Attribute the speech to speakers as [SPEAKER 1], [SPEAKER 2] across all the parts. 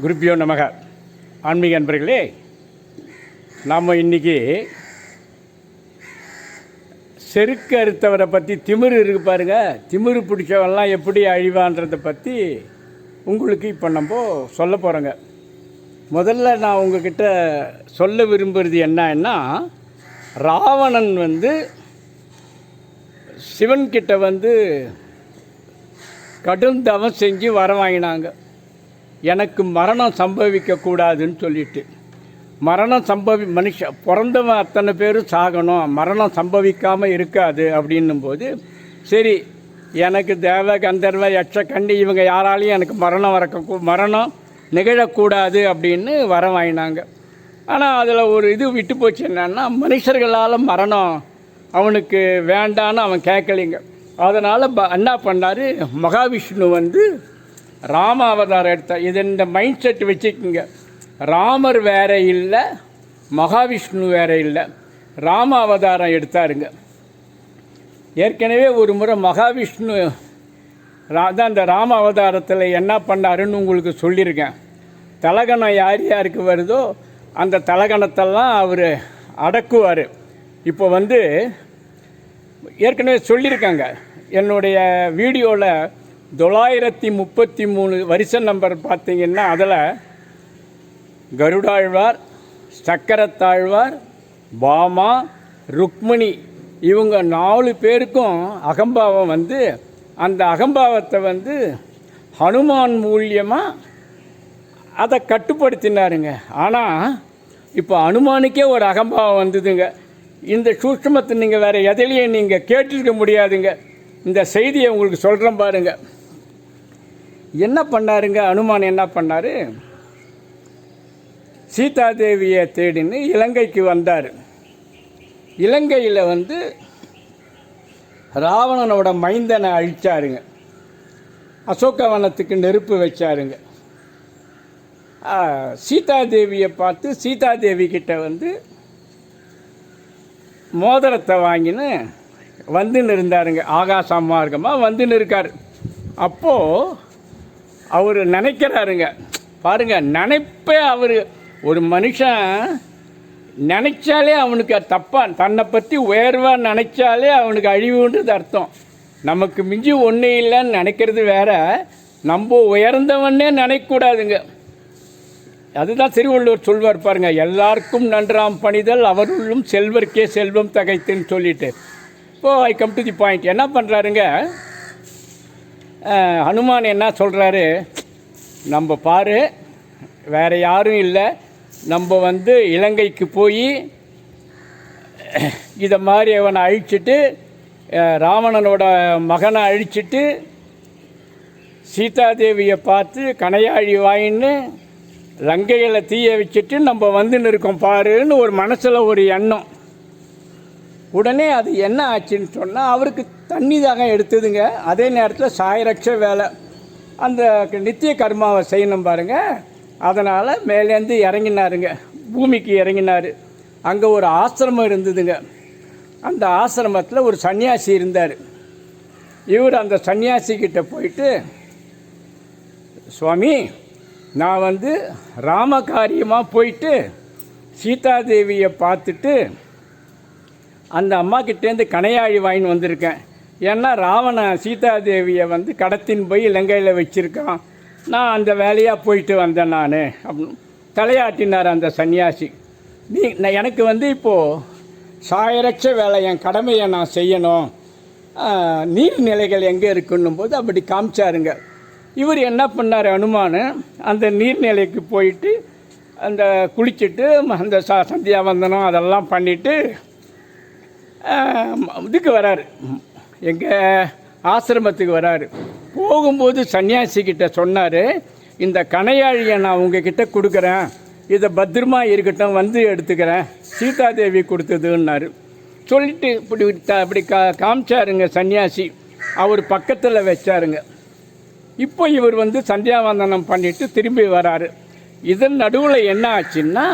[SPEAKER 1] குருப்பியோ நமக. ஆன்மீக அன்பர்களே நாம் இன்றைக்கி செருக்கு அறுத்தவரை பற்றி திமிரு இருக்கு பாருங்க. திமிரு பிடிச்சவெல்லாம் எப்படி அழிவான்றதை பற்றி உங்களுக்கு இப்போ நம்ம சொல்ல போகிறோங்க முதல்ல நான் உங்ககிட்ட சொல்ல விரும்புகிறது என்னன்னா ராவணன் வந்து சிவன்கிட்ட வந்து கடும் தவம் செஞ்சு வர வாங்கினாங்க. எனக்கு மரணம் சம்பவிக்கக்கூடாதுன்னு சொல்லிட்டு. மரணம் சம்பவி மனுஷ பிறந்தவன் அத்தனை பேரும் சாகணும். மரணம் சம்பவிக்காமல் இருக்காது அப்படின்னும் போது சரி எனக்கு தேவ கந்தர்வ யட்ச கண்டி இவங்க யாராலையும் எனக்கு மரணம் வரக்க மரணம் நிகழக்கூடாது அப்படின்னு வர வாங்கினாங்க. ஆனால் அதில் ஒரு இது விட்டு போச்சு என்னன்னா மனுஷர்களால் மரணம் அவனுக்கு வேண்டான்னு அவன் கேட்கலிங்க அதனால் ப என்ன பண்ணார் மகாவிஷ்ணு வந்து ராம அவதாரம் எடுத்தார் இது இந்த மைண்ட் செட் வச்சுக்கோங்க. ராமர் வேற இல்லை மகாவிஷ்ணு வேற இல்லை. ராம அவதாரம் எடுத்தாருங்க. ஏற்கனவே ஒரு முறை மகாவிஷ்ணு அதான் இந்த அந்த ராம அவதாரத்தில் என்ன பண்ணாருன்னு உங்களுக்கு சொல்லியிருக்கேன். தலகணம் யார் யாருக்கு வருதோ அந்த தலகணத்தெல்லாம் அவர் அடக்குவார். இப்போ வந்து ஏற்கனவே சொல்லியிருக்காங்க. என்னுடைய வீடியோவில் தொள்ளாயிரத்தி முப்பத்தி மூணு வரிசை நம்பர் பார்த்தீங்கன்னா அதில் கருடாழ்வார் சக்கரத்தாழ்வார் பாமா ருக்மிணி இவங்க நாலு பேருக்கும் அகம்பாவம் வந்து அந்த அகம்பாவத்தை வந்து ஹனுமான் மூலியமாக அதை கட்டுப்படுத்தினாருங்க. ஆனால் இப்போ அனுமானுக்கே ஒரு அகம்பாவம் வந்ததுங்க. இந்த சூஷ்மத்தை நீங்கள் வேறு எதிலையும் நீங்கள் கேட்டிருக்க முடியாதுங்க. இந்த செய்தியை உங்களுக்கு சொல்கிறேன் பாருங்கள் என்ன பண்ணாருங்க? அனுமான் என்ன பண்ணார்? சீதாதேவியை தேடின்னு இலங்கைக்கு வந்தார். இலங்கையில் வந்து ராவணனோட மைந்தனை அழிச்சாருங்க. அசோகவனத்துக்கு நெருப்பு வச்சாருங்க. சீதாதேவியை பார்த்து சீதாதேவி கிட்ட வந்து மோதிரத்தை வாங்கின்னு வந்துன்னு இருந்தாருங்க. ஆகாச மார்க்கமாக வந்துன்னு இருக்கார். அப்போது அவர் நினைக்கிறாருங்க. பாருங்க நினைப்பே அவர். ஒரு மனுஷன் நினைச்சாலே அவனுக்கு தப்பாக தன்னை பற்றி உயர்வாக நினைச்சாலே அவனுக்கு அழிவுன்றது அர்த்தம். நமக்கு மிஞ்சி ஒன்றும் இல்லைன்னு நினைக்கிறது வேற. நம்ம உயர்ந்தவனே நினைக்கக்கூடாதுங்க. அதுதான் திருவள்ளுவர் சொல்வார் பாருங்க எல்லாருக்கும் நன்றாம் பணிதல் அவருள்ளும் செல்வர்க்கே செல்வம் தகைத்துன்னு சொல்லிட்டு. ஓ I come to the point என்ன பண்ணுறாருங்க ஹனுமான் என்ன சொல்கிறாரு நம்ம பாரு வேறு யாரும் இல்லை. நம்ம வந்து இலங்கைக்கு போய் இதை மாதிரி அவனை அழிச்சிட்டு ராவணனோட மகனை அழிச்சிட்டு சீதாதேவியை பார்த்து கனையாழி வாயின்னு லங்கையில் தீய வச்சுட்டு நம்ம வந்துன்னு இருக்கோம் பாருன்னு ஒரு மனசில் ஒரு எண்ணம். உடனே அது என்ன ஆச்சுன்னு சொன்னால் அவருக்கு தண்ணி தாங்க எடுத்ததுங்க. அதே நேரத்தில் சாயரட்ச வேலை. அந்த நித்திய கர்மாவை செய்யணும் பாருங்க. அதனால் மேலேருந்து இறங்கினாருங்க. பூமிக்கு இறங்கினார். அங்கே ஒரு ஆசிரமம் இருந்ததுங்க. அந்த ஆசிரமத்தில் ஒரு சன்னியாசி இருந்தார். இவர் அந்த சன்னியாசிக்கிட்ட போயிட்டு சுவாமி நான் வந்து ராமகாரியமாக போயிட்டு சீதாதேவியை பார்த்துட்டு அந்த அம்மாக்கிட்டேருந்து கனையாழி வாங்கின்னு வந்திருக்கேன். ஏன்னா ராவண சீதாதேவியை வந்து கடத்தின் போய் இலங்கையில் வச்சுருக்கான். நான் அந்த வேலையாக போயிட்டு வந்தேன் நான். அப்படின்னு தலையாட்டினார் அந்த சன்னியாசி. நீ நான் எனக்கு வந்து இப்போது சாயரட்ச வேலை என் கடமையை நான் செய்யணும். நீர்நிலைகள் எங்கே இருக்குன்னும் போது அப்படி காமிச்சாருங்க. இவர் என்ன பண்ணார் அனுமான் அந்த நீர்நிலைக்கு போயிட்டு அந்த குளிச்சுட்டு அந்த ச சந்தியாவந்தனம் அதெல்லாம் பண்ணிவிட்டு இதுக்கு வராரு. எங்கள் ஆசிரமத்துக்கு வராரு. போகும்போது சன்னியாசிக்கிட்ட சொன்னார் இந்த கணையாழியை நான் உங்ககிட்ட கொடுக்குறேன். இதை பத்திரமா இருக்கட்டும் வந்து எடுத்துக்கிறேன். சீதாதேவி கொடுத்ததுன்னாரு. சொல்லிட்டு இப்படி அப்படி கா காமிச்சாருங்க சன்னியாசி. அவர் பக்கத்தில் வச்சாருங்க. இப்போ இவர் வந்து சந்தியாவந்தனம் பண்ணிட்டு திரும்பி வராரு. இதன் நடுவில் என்ன ஆச்சுன்னா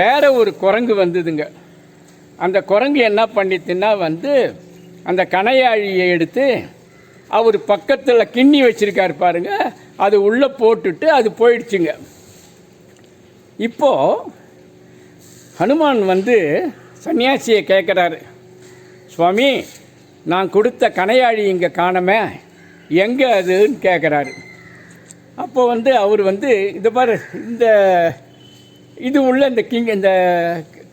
[SPEAKER 1] வேற ஒரு குரங்கு வந்ததுங்க. அந்த குரங்கு என்ன பண்ணிட்டுன்னா வந்து அந்த கனையாழியை எடுத்து அவர் பக்கத்தில் கிண்ணி வச்சுருக்காரு பாருங்க. அது உள்ளே போட்டுட்டு அது போயிடுச்சுங்க. இப்போது ஹனுமான் வந்து சன்னியாசியை கேட்குறாரு சுவாமி நான் கொடுத்த கனையாழி இங்கே காணமே. எங்கே அதுன்னு கேட்குறாரு அப்போ வந்து அவர் வந்து இந்த பாரு இந்த இது உள்ள இந்த கிங் இந்த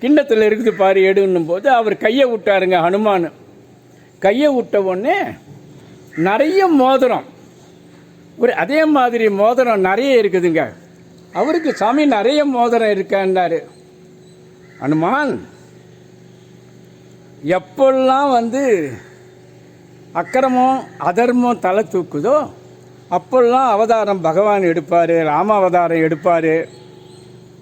[SPEAKER 1] கிண்ணத்தில் இருக்குது பாரு எடுன்னும் போது அவர் கையை விட்டாருங்க ஹனுமான். கையை விட்ட உடனே நிறைய மோதிரம். ஒரு அதே மாதிரி மோதிரம் நிறைய இருக்குதுங்க. அவருக்கு சாமி நிறைய மோதிரம் இருக்கான்னாரு. அனுமான் எப்பெல்லாம் வந்து அக்கிரமம் அதர்மம் தலை தூக்குதோ அப்பெல்லாம் அவதாரம் பகவான் எடுப்பார் ராம அவதாரம் எடுப்பார்.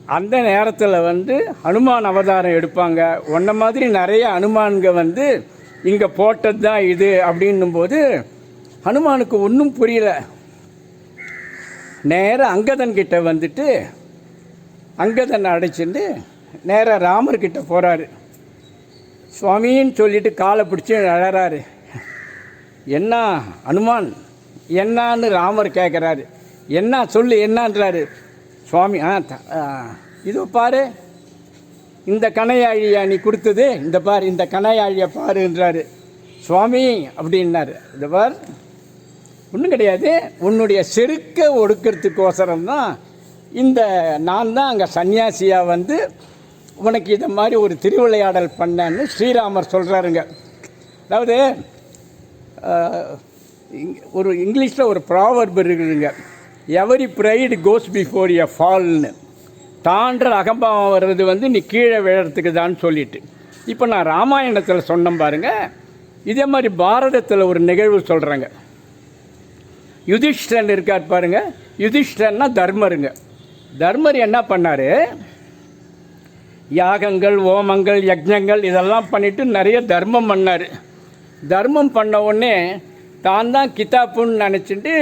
[SPEAKER 1] அந்த நேரத்தில் வந்து ஹனுமான் அவதாரம் எடுப்பாங்க. ஒன்றை மாதிரி நிறைய அனுமான்கள் வந்து இங்கே போட்டது தான் இது அப்படின்னும்போது ஹனுமானுக்கு ஒன்றும் புரியல. நேராக அங்கதன்கிட்ட வந்துட்டு அங்கதன் அடைச்சிட்டு நேராக ராமர்கிட்ட போகிறாரு சுவாமின்னு சொல்லிட்டு காலை பிடிச்சி அழறாரு. என்ன அனுமான் என்னான்னு ராமர் கேட்குறாரு என்ன சொல்லு என்னன்றாரு. சுவாமி ஆ த- ஆ, இதோ பாரு. இந்த கணையாழியா நீ கொடுத்தது இந்த பார் இந்த கணையாழியை பாருன்றாரு சுவாமி அப்படின்னாரு. இந்த பார் ஒன்றும் கிடையாது. உன்னுடைய செருக்க ஒடுக்கிறதுக்கோசரம் தான் இந்த நான் தான் அங்கே சன்னியாசியாக வந்து உனக்கு இதை மாதிரி ஒரு திருவிளையாடல் பண்ணேன்னு ஸ்ரீராமர் சொல்கிறாருங்க அதாவது இங்- ஒரு இங்கிலீஷில் ஒரு ப்ராவர்ப் இருக்குதுங்க. Every pride goes before a ஃபால்னு தான்ற அகம்பாவம் வர்றது வந்து நீ கீழே விழறதுக்கு தான் சொல்லிட்டு. இப்போ நான் ராமாயணத்தில் சொன்னேன் பாருங்க. இதே மாதிரி பாரதத்தில் ஒரு நிகழ்வு சொல்கிறேங்க யுதிஷ்டன் இருக்கார் பாருங்க. யுதிஷ்டன்னா தர்மருங்க. தர்மர் என்ன பண்ணார்? யாகங்கள் ஓமங்கள் யஜ்ஞங்கள் இதெல்லாம் பண்ணிட்டு நிறைய தர்மம் பண்ணார். தர்மம் பண்ண உடனே தான் தான் கிதாப்புன்னு நினச்சிட்டு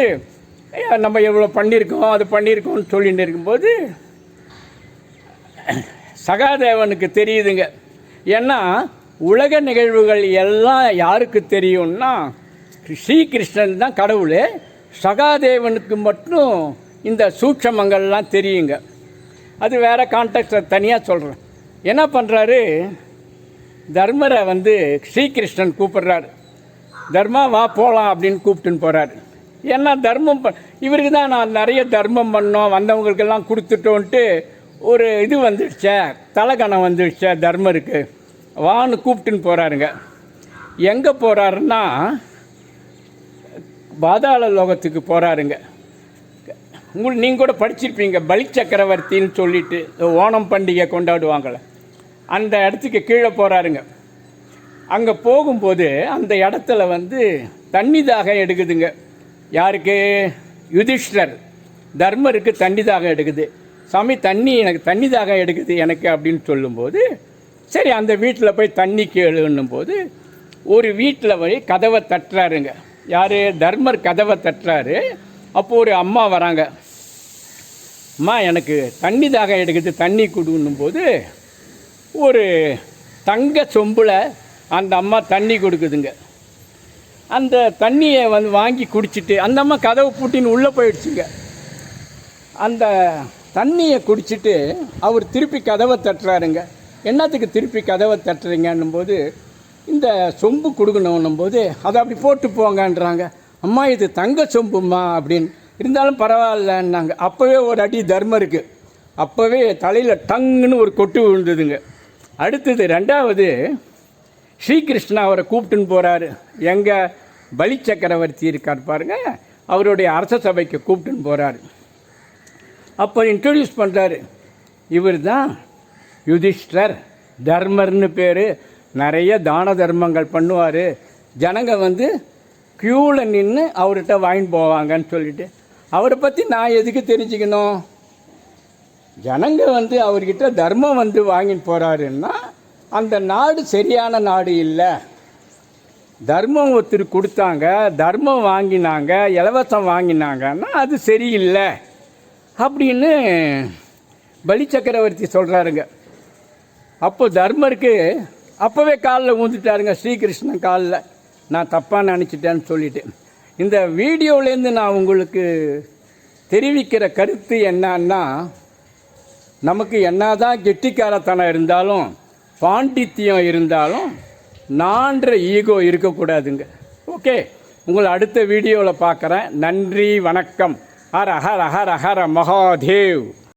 [SPEAKER 1] நம்ம எவ்வளோ பண்ணியிருக்கோம் அது பண்ணியிருக்கோம்னு சொல்லிட்டு இருக்கும்போது சகாதேவனுக்கு தெரியுதுங்க. ஏன்னா உலக நிகழ்வுகள் எல்லாம் யாருக்கு தெரியும்னா ஸ்ரீகிருஷ்ணன் தான் கடவுள். சகாதேவனுக்கு மட்டும் இந்த சூட்சமங்கள்லாம் தெரியுங்க. அது வேறு கான்டெக்டை தனியாக சொல்கிறேன் என்ன பண்ணுறாரு தர்மரை வந்து ஸ்ரீகிருஷ்ணன் கூப்பிட்றாரு. தர்மா வா போகலாம் அப்படின்னு கூப்பிட்டுன்னு போகிறாரு ஏன்னா தர்மம் ப இவருக்கு தான் நான் நிறைய தர்மம் பண்ணோம் வந்தவங்களுக்கெல்லாம் கொடுத்துட்டோன்ட்டு ஒரு இது வந்துடுச்சே தலைகணம் வந்துடுச்சே தர்மருக்கு. வான்னு கூப்பிட்டுன்னு போகிறாருங்க எங்கே போகிறாருன்னா பாதாள லோகத்துக்கு போகிறாருங்க உங்கள் நீங்கள் கூட படிச்சிருப்பீங்க பலி சக்கரவர்த்தின்னு சொல்லிட்டு ஓணம் பண்டிகை கொண்டாடுவாங்களே அந்த இடத்துக்கு கீழே போகிறாருங்க அங்கே போகும்போது அந்த இடத்துல வந்து தண்ணி தாகம் எடுக்குதுங்க. யாருக்கு? யுதிஷ்டர். தர்மருக்கு தண்ணி தாகம் எடுக்குது. சாமி தண்ணி எனக்கு தண்ணி தாகம் எடுக்குது எனக்கு அப்படின்னு சொல்லும்போது சரி அந்த வீட்டில் போய் தண்ணி கேளுன்னும் போது ஒரு வீட்டில் போய் கதவை தட்டுறாருங்க. யார்? தர்மர் கதவை தட்டுறாரு. அப்போது ஒரு அம்மா வராங்க. அம்மா எனக்கு தண்ணி தாகம் எடுக்குது தண்ணி கொடுன்னும் போது ஒரு தங்க சொம்பில் அந்த அம்மா தண்ணி கொடுக்குதுங்க. அந்த தண்ணியை வந்து வாங்கி குடிச்சிட்டு அந்த அம்மா கதவை பூட்டின்னு உள்ளே போயிடுச்சுங்க. அந்த தண்ணியை குடிச்சிட்டு அவர் திருப்பி கதவை தட்டுறாருங்க. என்னத்துக்கு திருப்பி கதவை தட்டுறீங்கன்னும் போது இந்த சொம்பு கொடுக்கணும் போது அதை அப்படி போட்டு போங்கன்றாங்க. அம்மா இது தங்க சொம்பும்மா அப்படின்னு. இருந்தாலும் பரவாயில்லன்னாங்க. அப்போவே ஒரு அடி தர்மம் இருக்குது அப்போவே தலையில் டங்குன்னு ஒரு கொட்டு விழுந்ததுங்க. அடுத்தது ரெண்டாவது ஸ்ரீகிருஷ்ணா அவரை கூப்பிட்டுன்னு போகிறாரு எங்கள் பலி சக்கரவர்த்தி இருக்கார் பாருங்க. அவருடைய அரச சபைக்கு கூப்பிட்டுன்னு போகிறாரு அப்போ இன்ட்ரடியூஸ் பண்ணுறாரு இவர் தான் யுதிஷ்டர் தர்மர்னு பேர். நிறைய தான தர்மங்கள் பண்ணுவார். ஜனங்க வந்து க்யூவில் நின்று அவர்கிட்ட வாங்கிட்டு போவாங்கன்னு சொல்லிட்டு அவரை பற்றி நான் எதுக்கு தெரிஞ்சுக்கணும்? ஜனங்க வந்து அவர்கிட்ட தர்மம் வந்து வாங்கிட்டு போகிறாருன்னா அந்த நாடு சரியான நாடு இல்லை. தர்மம் ஒருத்தர் கொடுத்தாங்க தர்மம் வாங்கினாங்க இலவசம் வாங்கினாங்கன்னா அது சரியில்லை. அப்படின்னு பலி சக்கரவர்த்தி சொல்கிறாருங்க அப்போ தர்மருக்கு அப்போவே காலில் ஊந்துட்டாருங்க ஸ்ரீகிருஷ்ணன் காலில். நான் தப்பாக நினச்சிட்டேன்னு சொல்லிட்டு. இந்த வீடியோலேருந்து நான் உங்களுக்கு தெரிவிக்கிற கருத்து என்னன்னா நமக்கு என்னதான் கெட்டிக்காரத்தனம் இருந்தாலும் பாண்டித்தியம் இருந்தாலும் நான்ற ஈகோ இருக்கக்கூடாதுங்க. ஓகே உங்களை அடுத்த வீடியோவில் பார்க்குறேன் நன்றி வணக்கம். హర హర హర హర మహాదేవ్.